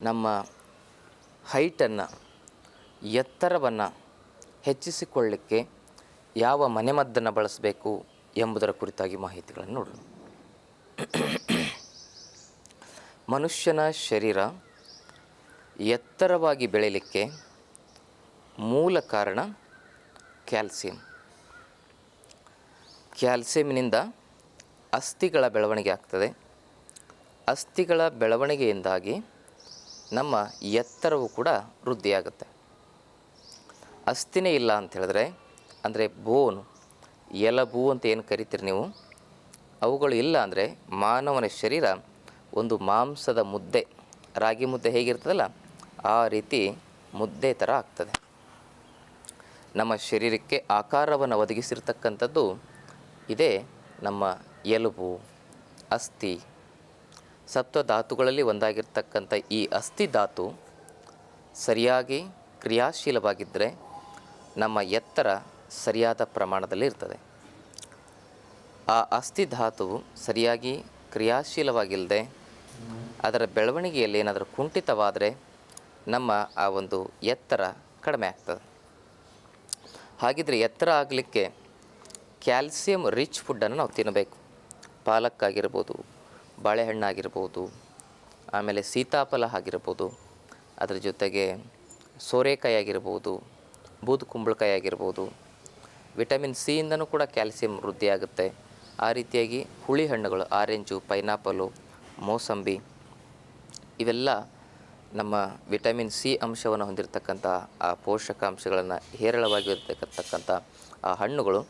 ನಮ್ಮ ಹೈಟನ್ನು, ಎತ್ತರವನ್ನು ಹೆಚ್ಚಿಸಿಕೊಳ್ಳಲಿಕ್ಕೆ ಯಾವ ಮನೆಮದ್ದನ್ನು ಬಳಸಬೇಕು ಎಂಬುದರ ಕುರಿತಾಗಿ ಮಾಹಿತಿಗಳನ್ನು ನೋಡೋಣ. ಮನುಷ್ಯನ ಶರೀರ ಎತ್ತರವಾಗಿ ಬೆಳೆಯಲಿಕ್ಕೆ ಮೂಲ ಕಾರಣ ಕ್ಯಾಲ್ಸಿಯಂ. ಕ್ಯಾಲ್ಸಿಯಂನಿಂದ ಅಸ್ಥಿಗಳ ಬೆಳವಣಿಗೆ ಆಗ್ತದೆ. ಅಸ್ಥಿಗಳ ಬೆಳವಣಿಗೆಯಿಂದಾಗಿ ನಮ್ಮ ಎತ್ತರವು ಕೂಡ ವೃದ್ಧಿಯಾಗುತ್ತೆ. ಅಸ್ಥಿನೇ ಇಲ್ಲ ಅಂತ ಹೇಳಿದ್ರೆ, ಅಂದರೆ ಬೋನು ಎಲಬು ಅಂತ ಏನು ಕರಿತೀರಿ ನೀವು? ಅವುಗಳು ಇಲ್ಲ ಅಂದರೆ ಮಾನವನ ಶರೀರ ಒಂದು ಮಾಂಸದ ಮುದ್ದೆ, ರಾಗಿ ಮುದ್ದೆ ಹೇಗಿರ್ತದಲ್ಲ, ಆ ರೀತಿ ಮುದ್ದೆ ಥರ ಆಗ್ತದೆ. ನಮ್ಮ ಶರೀರಕ್ಕೆ ಆಕಾರವನ್ನು ಒದಗಿಸಿರ್ತಕ್ಕಂಥದ್ದು ಇದೇ ನಮ್ಮ ಎಲುಬು, ಅಸ್ಥಿ ಸಪ್ತಧಾತುಗಳಲ್ಲಿ ಒಂದಾಗಿರ್ತಕ್ಕಂಥ ಈ ಅಸ್ಥಿ ಧಾತು ಸರಿಯಾಗಿ ಕ್ರಿಯಾಶೀಲವಾಗಿದ್ದರೆ ನಮ್ಮ ಎತ್ತರ ಸರಿಯಾದ ಪ್ರಮಾಣದಲ್ಲಿ ಇರ್ತದೆ. ಆ ಅಸ್ಥಿ ಧಾತುವು ಸರಿಯಾಗಿ ಕ್ರಿಯಾಶೀಲವಾಗಿಲ್ಲದೆ ಅದರ ಬೆಳವಣಿಗೆಯಲ್ಲಿ ಏನಾದರೂ ಕುಂಠಿತವಾದರೆ ನಮ್ಮ ಆ ಒಂದು ಎತ್ತರ ಕಡಿಮೆ ಆಗ್ತದೆ. ಹಾಗಿದ್ರೆ ಎತ್ತರ ಆಗಲಿಕ್ಕೆ ಕ್ಯಾಲ್ಸಿಯಂ ರಿಚ್ ಫುಡ್ಡನ್ನು ನಾವು ತಿನ್ನಬೇಕು. ಪಾಲಕ್ ಆಗಿರ್ಬೋದು ಬಾಳೆಹಣ್ಣಾಗಿರ್ಬೋದು, ಆಮೇಲೆ ಸೀತಾಫಲ ಆಗಿರ್ಬೋದು, ಅದರ ಜೊತೆಗೆ ಸೋರೆಕಾಯಿ ಆಗಿರ್ಬೋದು ಬೂದು ಕುಂಬಳಕಾಯಿ ಆಗಿರ್ಬೋದು ವಿಟಮಿನ್ ಸಿಯಿಂದನೂ ಕೂಡ ಕ್ಯಾಲ್ಸಿಯಂ ವೃದ್ಧಿಯಾಗುತ್ತೆ. ಆ ರೀತಿಯಾಗಿ ಹುಳಿ ಹಣ್ಣುಗಳು, ಆರೆಂಜು, ಪೈನಾಪಲು, ಮೋಸಂಬಿ, ಇವೆಲ್ಲ ನಮ್ಮ ವಿಟಮಿನ್ ಸಿ ಅಂಶವನ್ನು ಹೊಂದಿರತಕ್ಕಂಥ ಆ ಪೋಷಕಾಂಶಗಳನ್ನು ಹೇರಳವಾಗಿ ಇರತಕ್ಕಂಥ ಆ ಹಣ್ಣುಗಳು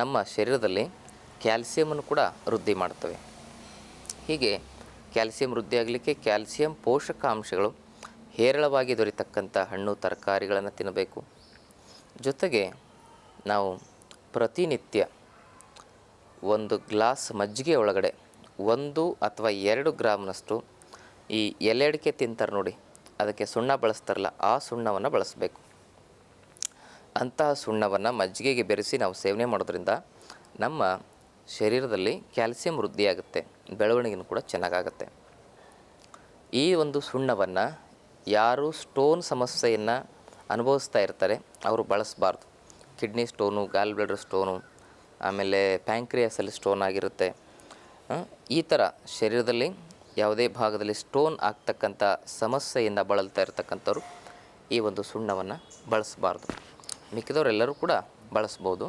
ನಮ್ಮ ಶರೀರದಲ್ಲಿ ಕ್ಯಾಲ್ಸಿಯಮನ್ನು ಕೂಡ ವೃದ್ಧಿ ಮಾಡ್ತವೆ ಹೀಗೆ ಕ್ಯಾಲ್ಸಿಯಂ ವೃದ್ಧಿಯಾಗಲಿಕ್ಕೆ ಕ್ಯಾಲ್ಸಿಯಂ ಪೋಷಕಾಂಶಗಳು ಹೇರಳವಾಗಿ ದೊರೆತಕ್ಕಂಥ ಹಣ್ಣು, ತರಕಾರಿಗಳನ್ನು ತಿನ್ನಬೇಕು. ಜೊತೆಗೆ ನಾವು ಪ್ರತಿನಿತ್ಯ ಒಂದು ಗ್ಲಾಸ್ ಮಜ್ಜಿಗೆ ಒಳಗಡೆ ಒಂದು ಅಥವಾ ಎರಡು ಗ್ರಾಮ್ನಷ್ಟು ಈ ಎಲೆಡಿಕೆ ತಿಂತಾರೆ ನೋಡಿ, ಅದಕ್ಕೆ ಸುಣ್ಣ ಬಳಸ್ತಾರಲ್ಲ, ಆ ಸುಣ್ಣವನ್ನು ಬಳಸಬೇಕು. ಅಂತಹ ಸುಣ್ಣವನ್ನು ಮಜ್ಜಿಗೆಗೆ ಬೆರೆಸಿ ನಾವು ಸೇವನೆ ಮಾಡೋದ್ರಿಂದ ನಮ್ಮ ಶರೀರದಲ್ಲಿ ಕ್ಯಾಲ್ಸಿಯಂ ವೃದ್ಧಿಯಾಗುತ್ತೆ, ಬೆಳವಣಿಗೆನೂ ಕೂಡ ಚೆನ್ನಾಗಾಗುತ್ತೆ. ಈ ಒಂದು ಸುಣ್ಣವನ್ನು ಯಾರು ಸ್ಟೋನ್ ಸಮಸ್ಯೆಯನ್ನು ಅನುಭವಿಸ್ತಾ ಇರ್ತಾರೆ, ಅವರು ಬಳಸಬಾರ್ದು. Kidney stone, gall bladder stone, ಆಮೇಲೆ ಪ್ಯಾಂಕ್ರಿಯಾಸಲ್ಲಿ ಸ್ಟೋನ್ ಆಗಿರುತ್ತೆ. ಈ ಥರ ಶರೀರದಲ್ಲಿ ಯಾವುದೇ ಭಾಗದಲ್ಲಿ ಸ್ಟೋನ್ ಆಗ್ತಕ್ಕಂಥ ಸಮಸ್ಯೆಯಿಂದ ಬಳಲ್ತಾ ಇರ್ತಕ್ಕಂಥವ್ರು ಈ ಒಂದು ಸುಣ್ಣವನ್ನು ಬಳಸಬಾರ್ದು. ಮಿಕ್ಕಿದವರೆಲ್ಲರೂ ಕೂಡ ಬಳಸ್ಬೋದು.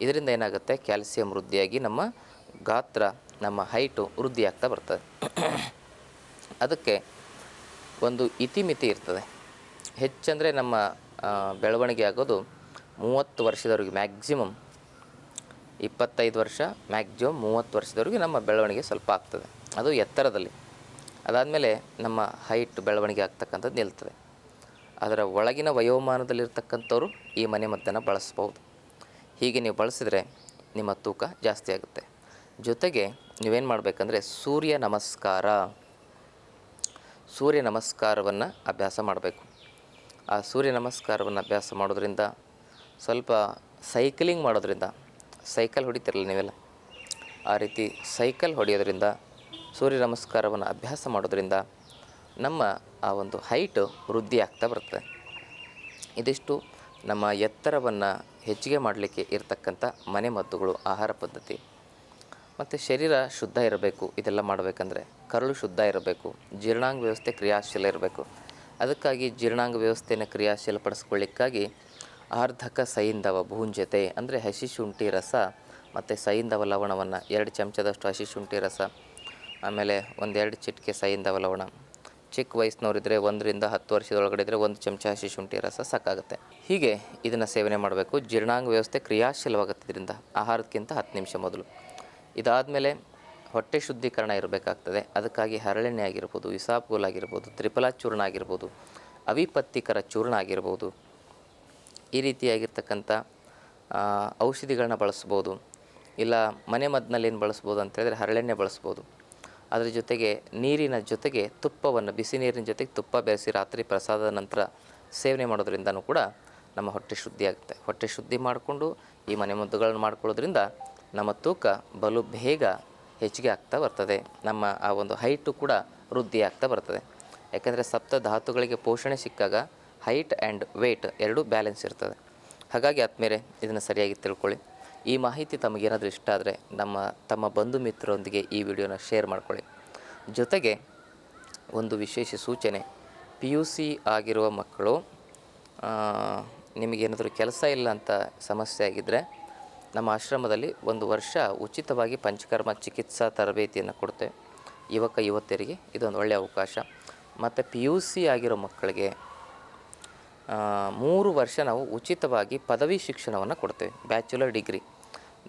ಇದರಿಂದ ಏನಾಗುತ್ತೆ? ಕ್ಯಾಲ್ಸಿಯಂ ವೃದ್ಧಿಯಾಗಿ ನಮ್ಮ ಗಾತ್ರ, ನಮ್ಮ ಹೈಟು ವೃದ್ಧಿಯಾಗ್ತಾ ಬರ್ತದೆ. ಅದಕ್ಕೆ ಒಂದು ಇತಿಮಿತಿ ಇರ್ತದೆ. ಹೆಚ್ಚಂದರೆ ನಮ್ಮ ಬೆಳವಣಿಗೆ ಆಗೋದು ಮೂವತ್ತು ವರ್ಷದವರೆಗೆ ಮ್ಯಾಕ್ಸಿಮಮ್ ಇಪ್ಪತ್ತೈದು ವರ್ಷ, ಮ್ಯಾಕ್ಸಿಮಮ್ ಮೂವತ್ತು ವರ್ಷದವರೆಗೆ ನಮ್ಮ ಬೆಳವಣಿಗೆ ಸ್ವಲ್ಪ ಆಗ್ತದೆ. ಅದು ಎತ್ತರದಲ್ಲಿ. ಅದಾದಮೇಲೆ ನಮ್ಮ ಹೈಟ್ ಬೆಳವಣಿಗೆ ಆಗ್ತಕ್ಕಂಥದ್ದು ನಿಲ್ತದೆ. ಅದರ ಒಳಗಿನ ವಯೋಮಾನದಲ್ಲಿರ್ತಕ್ಕಂಥವ್ರು ಈ ಮನೆ ಮದ್ದನ್ನು ಬಳಸ್ಬೋದು. ಹೀಗೆ ನೀವು ಬಳಸಿದರೆ ನಿಮ್ಮ ತೂಕ ಜಾಸ್ತಿ ಆಗುತ್ತೆ. ಜೊತೆಗೆ ನೀವೇನು ಮಾಡಬೇಕಂದ್ರೆ ಸೂರ್ಯ ನಮಸ್ಕಾರ. ಸೂರ್ಯ ನಮಸ್ಕಾರವನ್ನು ಅಭ್ಯಾಸ ಮಾಡಬೇಕು. ಆ ಸೂರ್ಯ ನಮಸ್ಕಾರವನ್ನು ಅಭ್ಯಾಸ ಮಾಡೋದ್ರಿಂದ ಸ್ವಲ್ಪ ಸೈಕ್ಲಿಂಗ್ ಮಾಡೋದ್ರಿಂದ, ಸೈಕಲ್ ಹೊಡಿತಿರಲ್ಲ ನೀವೆಲ್ಲ? ಆ ರೀತಿ ಸೈಕಲ್ ಹೊಡೆಯೋದ್ರಿಂದ, ಸೂರ್ಯ ನಮಸ್ಕಾರವನ್ನು ಅಭ್ಯಾಸ ಮಾಡೋದ್ರಿಂದ ನಮ್ಮ ಆ ಒಂದು ಹೈಟು ವೃದ್ಧಿ ಆಗ್ತಾ ಬರ್ತದೆ. ಇದಿಷ್ಟು ನಮ್ಮ ಎತ್ತರವನ್ನು ಹೆಚ್ಚಿಗೆ ಮಾಡಲಿಕ್ಕೆ ಇರತಕ್ಕಂಥ ಮನೆಮದ್ದುಗಳು ಆಹಾರ ಪದ್ಧತಿ. ಮತ್ತು ಶರೀರ ಶುದ್ಧ ಇರಬೇಕು, ಇದೆಲ್ಲ ಮಾಡಬೇಕಂದ್ರೆ ಕರಳು ಶುದ್ಧ ಇರಬೇಕು, ಜೀರ್ಣಾಂಗ ವ್ಯವಸ್ಥೆ ಕ್ರಿಯಾಶೀಲ ಇರಬೇಕು. ಅದಕ್ಕಾಗಿ ಜೀರ್ಣಾಂಗ ವ್ಯವಸ್ಥೆಯನ್ನು ಕ್ರಿಯಾಶೀಲಪಡಿಸ್ಕೊಳ್ಳಿಕ್ಕಾಗಿ ಆರ್ಧಕ ಸೈಂಧವ ಭೂಂಜತೆ ಅಂದರೆ ಹಸಿ ಶುಂಠಿ ರಸ ಮತ್ತು ಸೈಂಧವ ಲವಣವನ್ನು ಎರಡು ಚಮಚದಷ್ಟು ಹಸಿ ಶುಂಠಿ ರಸ, ಆಮೇಲೆ ಒಂದೆರಡು ಚಿಟಿಕೆ ಸೈಂಧವ ಲವಣ. ಚಿಕ್ಕ ವಯಸ್ಸಿನವರಿದ್ದರೆ ಒಂದರಿಂದ ಹತ್ತು ವರ್ಷದೊಳಗಡೆ ಇದ್ದರೆ ಒಂದು ಚಮಚ ಹಸಿ ಶುಂಠಿ ರಸ ಸಾಕಾಗುತ್ತೆ. ಹೀಗೆ ಇದನ್ನು ಸೇವನೆ ಮಾಡಬೇಕು. ಜೀರ್ಣಾಂಗ ವ್ಯವಸ್ಥೆ ಕ್ರಿಯಾಶೀಲವಾಗುತ್ತೆ ಇದರಿಂದ ಆಹಾರಕ್ಕಿಂತ ಹತ್ತು ನಿಮಿಷ ಮೊದಲು. ಇದಾದಮೇಲೆ ಹೊಟ್ಟೆ ಶುದ್ಧೀಕರಣ ಇರಬೇಕಾಗ್ತದೆ. ಅದಕ್ಕಾಗಿ ಹರಳೆಣ್ಣೆ ಆಗಿರ್ಬೋದು ಇಸಾಪ್ಗೋಲ್ ಆಗಿರ್ಬೋದು, ತ್ರಿಫಲ ಚೂರ್ಣ ಆಗಿರ್ಬೋದು, ಅವಿಪತ್ತಿಕರ ಚೂರ್ಣ ಆಗಿರ್ಬೋದು. ಈ ರೀತಿಯಾಗಿರ್ತಕ್ಕಂಥ ಔಷಧಿಗಳನ್ನ ಬಳಸ್ಬೋದು. ಇಲ್ಲ ಮನೆ ಮದ್ದಿನಲ್ಲಿ ಏನು ಬಳಸ್ಬೋದು ಅಂತ ಹೇಳಿದ್ರೆ ಹರಳೆಣ್ಣೆ ಬಳಸ್ಬೋದು. ಅದ್ರ ಜೊತೆಗೆ ನೀರಿನ ಜೊತೆಗೆ ತುಪ್ಪವನ್ನು, ಬಿಸಿ ನೀರಿನ ಜೊತೆಗೆ ತುಪ್ಪ ಬೆರೆಸಿ ರಾತ್ರಿ ಪ್ರಸಾದದ ನಂತರ ಸೇವನೆ ಮಾಡೋದ್ರಿಂದನೂ ಕೂಡ ನಮ್ಮ ಹೊಟ್ಟೆ ಶುದ್ಧಿ ಆಗುತ್ತೆ. ಹೊಟ್ಟೆ ಶುದ್ಧಿ ಮಾಡಿಕೊಂಡು ಈ ಮನೆಮದ್ದುಗಳನ್ನು ಮಾಡ್ಕೊಳ್ಳೋದ್ರಿಂದ ನಮ್ಮ ತೂಕ, ಬಲು ಬೇಗ ಹೆಚ್ಚಿಗೆ ಆಗ್ತಾ ಬರ್ತದೆ. ನಮ್ಮ ಆ ಒಂದು ಹೈಟು ಕೂಡ ವೃದ್ಧಿ ಆಗ್ತಾ ಬರ್ತದೆ. ಯಾಕೆಂದರೆ ಸಪ್ತ ಧಾತುಗಳಿಗೆ ಪೋಷಣೆ ಸಿಕ್ಕಾಗ ಹೈಟ್ ಆ್ಯಂಡ್ ವೆಯ್ಟ್ ಎರಡೂ ಬ್ಯಾಲೆನ್ಸ್ ಇರ್ತದೆ. ಹಾಗಾಗಿ ಆತ್ಮೇಲೆ ಇದನ್ನು ಸರಿಯಾಗಿ ತಿಳ್ಕೊಳ್ಳಿ. ಈ ಮಾಹಿತಿ ತಮಗೇನಾದರೂ ಇಷ್ಟ ಆದರೆ ನಮ್ಮ, ತಮ್ಮ ಬಂಧು ಮಿತ್ರರೊಂದಿಗೆ ಈ ವಿಡಿಯೋನ ಶೇರ್ ಮಾಡಿಕೊಳ್ಳಿ. ಜೊತೆಗೆ ಒಂದು ವಿಶೇಷ ಸೂಚನೆ ಪಿ ಯು ಸಿ ಆಗಿರುವ ಮಕ್ಕಳು ನಿಮಗೇನಾದರೂ ಕೆಲಸ ಇಲ್ಲ ಅಂತ ಸಮಸ್ಯೆ ಆಗಿದ್ದರೆ ನಮ್ಮ ಆಶ್ರಮದಲ್ಲಿ ಒಂದು ವರ್ಷ ಉಚಿತವಾಗಿ ಪಂಚಕರ್ಮ ಚಿಕಿತ್ಸಾ ತರಬೇತಿಯನ್ನು ಕೊಡ್ತೇವೆ ಯುವಕ, ಯುವತಿಯರಿಗೆ ಇದೊಂದು ಒಳ್ಳೆಯ ಅವಕಾಶ. ಮತ್ತು ಪಿ ಯು ಸಿ ಆಗಿರೋ ಮಕ್ಕಳಿಗೆ ಮೂರು ವರ್ಷ ನಾವು ಉಚಿತವಾಗಿ ಪದವಿ ಶಿಕ್ಷಣವನ್ನು ಕೊಡ್ತೇವೆ, ಬ್ಯಾಚುಲರ್ ಡಿಗ್ರಿ.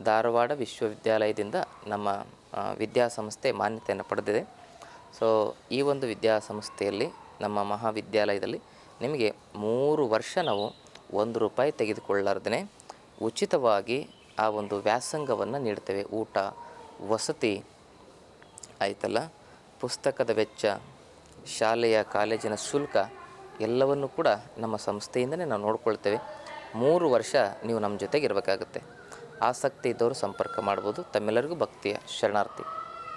ಧಾರವಾಡ ವಿಶ್ವವಿದ್ಯಾಲಯದಿಂದ ನಮ್ಮ ವಿದ್ಯಾಸಂಸ್ಥೆ ಮಾನ್ಯತೆಯನ್ನು ಪಡೆದಿದೆ. ಸೊ ಈ ಒಂದು ವಿದ್ಯಾಸಂಸ್ಥೆಯಲ್ಲಿ, ನಮ್ಮ ಮಹಾವಿದ್ಯಾಲಯದಲ್ಲಿ ನಿಮಗೆ ಮೂರು ವರ್ಷ ನಾವು ಒಂದು ರೂಪಾಯಿ ತೆಗೆದುಕೊಳ್ಳಾರ್ದೇ ಉಚಿತವಾಗಿ ಆ ಒಂದು ವ್ಯಾಸಂಗವನ್ನು ನೀಡ್ತೇವೆ ಊಟ, ವಸತಿ ಆಯ್ತಲ್ಲ, ಪುಸ್ತಕದ ವೆಚ್ಚ, ಶಾಲೆಯ ಕಾಲೇಜಿನ ಶುಲ್ಕ ಎಲ್ಲವನ್ನು ಕೂಡ ನಮ್ಮ ಸಂಸ್ಥೆಯಿಂದನೇ ನಾವು ನೋಡ್ಕೊಳ್ತೇವೆ. ಮೂರು ವರ್ಷ ನೀವು ನಮ್ಮ ಜೊತೆಗೆ ಇರಬೇಕಾಗುತ್ತೆ. ಆಸಕ್ತಿ ಇದ್ದವರು ಸಂಪರ್ಕ ಮಾಡ್ಬೋದು. ತಮ್ಮೆಲ್ಲರಿಗೂ ಭಕ್ತಿಯ ಶರಣಾರ್ಥಿ.